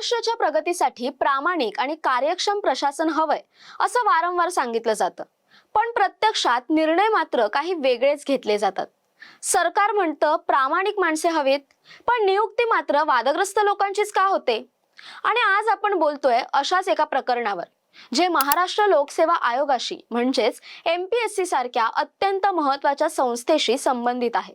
महाराष्ट्राच्या प्रगतीसाठी प्रामाणिक आणि कार्यक्षम प्रशासन हवंय असं वारंवार सांगितलं जातं. पण प्रत्यक्षात निर्णय मात्र काही वेगळेच घेतले जातात. सरकार म्हणतं प्रामाणिक माणसे हवीत पण नियुक्ती मात्र वादग्रस्त लोकांचीच का होते? आणि आज आपण बोलतोय अशाच एका प्रकरणावर जे महाराष्ट्र लोकसेवा आयोगाशी म्हणजेच एमपीएससी सारख्या अत्यंत महत्त्वाच्या संस्थेशी संबंधित आहे.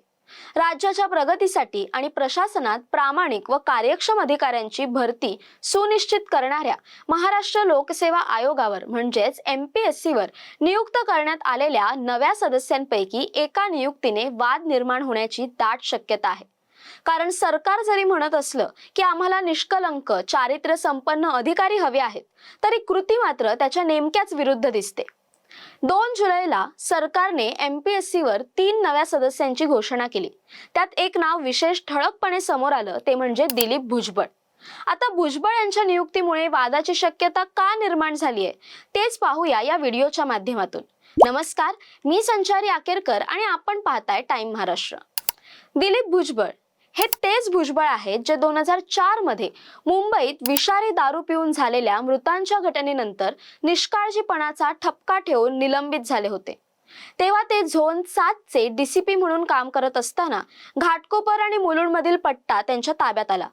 राज्याच्या प्रगतीसाठी आणि प्रशासनात प्रामाणिक व कार्यक्षम अधिकाऱ्यांची भरती सुनिश्चित करणाऱ्या महाराष्ट्र लोकसेवा आयोगावर म्हणजेच एमपीएससी वर नियुक्त करण्यात आलेल्या नव्या सदस्यांपैकी एका नियुक्तीने वाद निर्माण होण्याची दाट शक्यता आहे. कारण सरकार जरी म्हणत असलं की आम्हाला निष्कलंक चारित्र्य संपन्न अधिकारी हवे आहेत तरी कृती मात्र त्याच्या नेमक्याच विरुद्ध दिसते. दोन जुलैला सरकारने एमपीएससी वर तीन नव्या सदस्यांची घोषणा केली. त्यात एक नाव विशेष ठळकपणे समोर आलं ते म्हणजे दिलीप भुजबळ. आता भुजबळ यांच्या नियुक्तीमुळे वादाची शक्यता का निर्माण झाली आहे तेच पाहूया या व्हिडिओच्या माध्यमातून. नमस्कार मी संचारी आकेरकर आणि आपण पाहताय टाइम महाराष्ट्र. दिलीप भुजबळ हे तेच भुजबळ आहेत जे दोन हजार चारमध्ये मुंबईत विषारी दारू पिऊन झालेल्या मृतांच्या घटनेनंतर निष्काळजीपणाचा ठपका ठेवून निलंबित झाले होते. तेव्हा ते झोन सातचे डीसीपी म्हणून काम करत असताना घाटकोपर आणि मुलुंडमधील पट्टा त्यांच्या ताब्यात आला.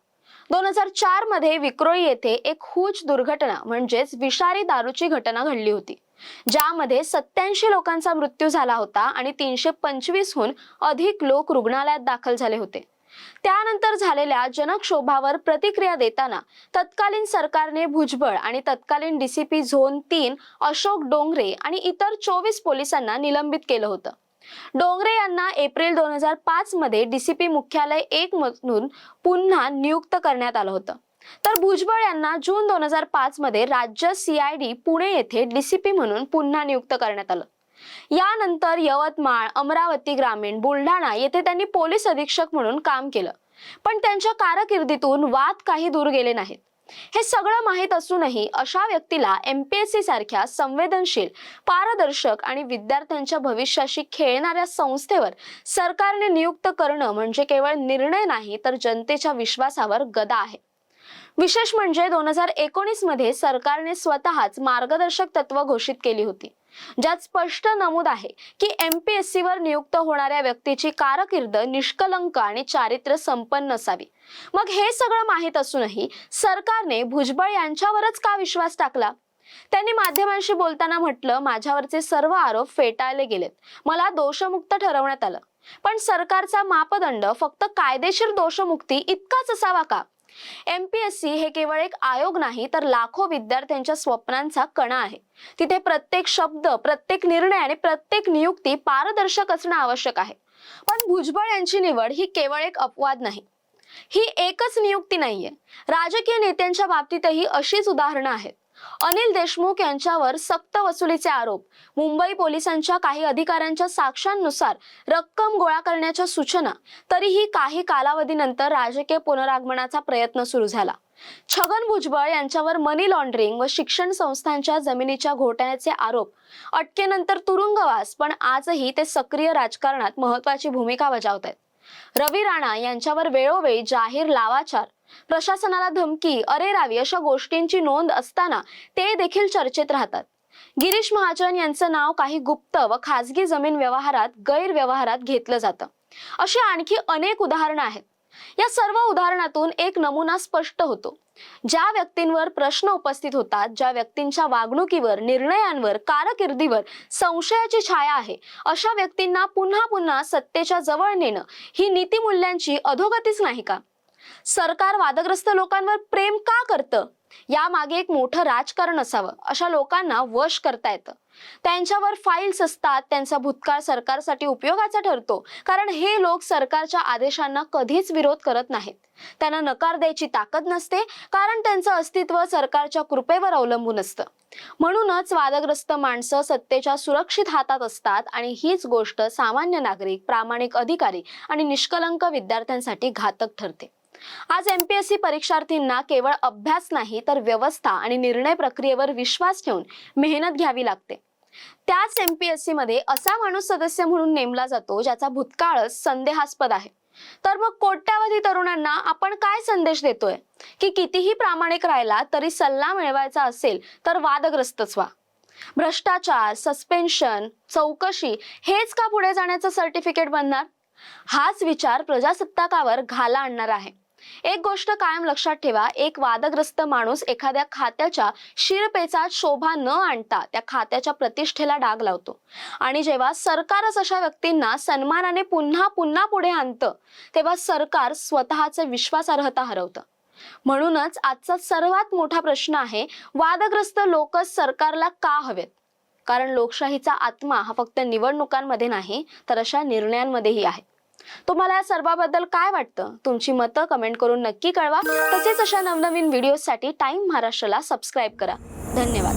दोन हजार चारमध्ये विक्रोळी येथे एक हुज दुर्घटना म्हणजेच विषारी दारूची घटना घडली होती ज्यामध्ये सत्याऐंशी लोकांचा मृत्यू झाला होता आणि तीनशे पंचवीसहून अधिक लोक रुग्णालयात दाखल झाले होते. त्यानंतर झालेल्या जनक्षोभावर प्रतिक्रिया देताना तत्कालीन सरकारने भुजबळ आणि तत्कालीन डीसीपी झोन तीन अशोक डोंगरे आणि इतर चोवीस पोलिसांना निलंबित केलं होतं. डोंगरे यांना एप्रिल दोन हजार पाच मध्ये डीसीपी मुख्यालय एक मधून पुन्हा नियुक्त करण्यात आलं होतं. तर भुजबळ यांना जून दोन हजार पाच मध्ये राज्य सीआयडी पुणे येथे डीसीपी म्हणून पुन्हा नियुक्त करण्यात आलं. यानंतर यवतमाळ अमरावती ग्रामीण बुलढाणा येथे त्यांनी पोलीस अधीक्षक म्हणून काम केलं. पण त्यांच्या कारकिर्दीतून वाद काही दूर गेले नाहीत. हे सगळं माहीत असूनही अशा व्यक्तीला एमपीएससी सारख्या संवेदनशील पारदर्शक आणि विद्यार्थ्यांच्या भविष्याशी खेळणाऱ्या संस्थेवर सरकारने नियुक्त करणं म्हणजे केवळ निर्णय नाही तर जनतेच्या विश्वासावर गदा आहे. विशेष म्हणजे दोन हजार एकोणीसमध्ये सरकारने स्वतःच मार्गदर्शक तत्व घोषित केली होती. ज्यात स्पष्ट नमूद आहे की एमपीएससी वर नियुक्त होणाऱ्या व्यक्तीची कारकीर्द निष्कलंक आणि चारित्र्य संपन्न असावी. मग हे सगळं माहीत असूनही सरकारने भुजबळ यांच्यावरच का विश्वास टाकला? त्यांनी माध्यमांशी बोलताना म्हटलं माझ्यावरचे सर्व आरोप फेटाळले गेलेत. मला दोषमुक्त ठरवण्यात आलं. पण सरकारचा मापदंड फक्त कायदेशीर दोषमुक्ती इतकाच असावा का? एमपीएससी हे केवळ एक आयोग नाही तर लाखो विद्यार्थ्यांच्या स्वप्नांचा कणा आहे. तिथे प्रत्येक शब्द प्रत्येक निर्णय आणि प्रत्येक नियुक्ती पारदर्शक असणं आवश्यक आहे. पण भुजबळ यांची निवड ही केवळ एक अपवाद नाही. ही एकच नियुक्ती नाहीये. राजकीय नेत्यांच्या बाबतीतही अशीच उदाहरणं आहेत. अनिल देशमुख यांच्यावर सक्त वसुलीचे आरोप. मुंबई पोलिसांच्या काही अधिकाऱ्यांच्या साक्षांनुसार रक्कम गोळा करण्याच्या सूचना. तरीही काही कालावधीनंतर राजकीय पुनरागमनाचा प्रयत्न सुरू झाला. छगन भुजबळ यांच्यावर मनी लॉन्ड्रिंग व शिक्षण संस्थांच्या जमिनीच्या घोटाळ्याचे आरोप. अटकेनंतर तुरुंगवास पण आजही ते सक्रिय राजकारणात महत्वाची भूमिका बजावत आहेत. रवी राणा यांच्यावर वेळोवेळी जाहीर लावाचार. प्रशासनाला धमकी अरे रावी अशा गोष्टींची नोंद असताना ते देखील चर्चेत राहतात. गिरीश महाजन यांचं नाव काही गुप्त व खाजगी जमीन व्यवहारात गैरव्यवहारात घेतलं जातं. अशी आणखी अनेक उदाहरणं आहेत. या सर्व उदाहरणातून एक नमुना स्पष्ट होतो. ज्या व्यक्तींवर प्रश्न उपस्थित होतात ज्या व्यक्तींच्या वागणुकीवर निर्णयांवर कारकिर्दीवर संशयाची छाया आहे अशा व्यक्तींना पुन्हा पुन्हा सत्तेच्या जवळ नेणं ही नीतिमूल्यांची अधोगतीच नाही का? सरकार वादग्रस्त लोकांवर प्रेम का करतं? यामागे एक मोठं राजकारण असावं अशा लोकांना वश करता येतं. त्यांच्यावर फाईल्स असतात त्यांचा भूतकाळ सरकारसाठी उपयोगाचा ठरतो कारण हे लोक सरकारच्या आदेशांना कधीच विरोध करत नाहीत. त्यांना नकार द्यायची ताकद नसते कारण त्यांचं अस्तित्व सरकारच्या कृपेवर अवलंबून असतं. म्हणूनच वादग्रस्त माणसं सत्तेच्या सुरक्षित हातात असतात आणि हीच गोष्ट सामान्य नागरिक प्रामाणिक अधिकारी आणि निष्कलंक विद्यार्थ्यांसाठी घातक ठरते. आज एमपीएससी परीक्षार्थींना केवळ अभ्यास नाही तर व्यवस्था आणि निर्णय प्रक्रियेवर विश्वास ठेवून मेहनत घ्यावी लागते. त्याच एमपीएससी मध्ये असा माणूस सदस्य म्हणून नेमला जातो ज्याचा भूतकाळच संदेहास्पद आहे. तर मग कोट्यावधी तरुणांना आपण काय संदेश देतोय? की कितीही प्रामाणिक राहिला तरी सल्ला मिळवायचा असेल तर वादग्रस्तच व्हा. भ्रष्टाचार सस्पेन्शन चौकशी हेच का पुढे जाण्याचं सर्टिफिकेट बनणार? हाच विचार प्रजासत्ताकावर घाला आणणार आहे. एक गोष्ट कायम लक्षात ठेवा एक वादग्रस्त माणूस एखाद्या खात्याच्या शिरपेचात शोभा न आणता त्या खात्याच्या प्रतिष्ठेला डाग लावतो. आणि जेव्हा सरकारच अशा व्यक्तींना सन्मानाने पुन्हा पुन्हा पुढे आणतं तेव्हा सरकार स्वतःचे विश्वासार्हता हरवतं. म्हणूनच आजचा सर्वात मोठा प्रश्न आहे वादग्रस्त लोक सरकारला का हवेत? कारण लोकशाहीचा आत्मा हा फक्त निवडणुकांमध्ये नाही तर अशा निर्णयांमध्येही आहे. तुम्हाला या सर्वाबद्दल काय वाटतं? तुमची मतं कमेंट करून नक्की कळवा. तसेच अशा नवनवीन व्हिडिओसाठी टाइम महाराष्ट्राला सबस्क्राईब करा. धन्यवाद.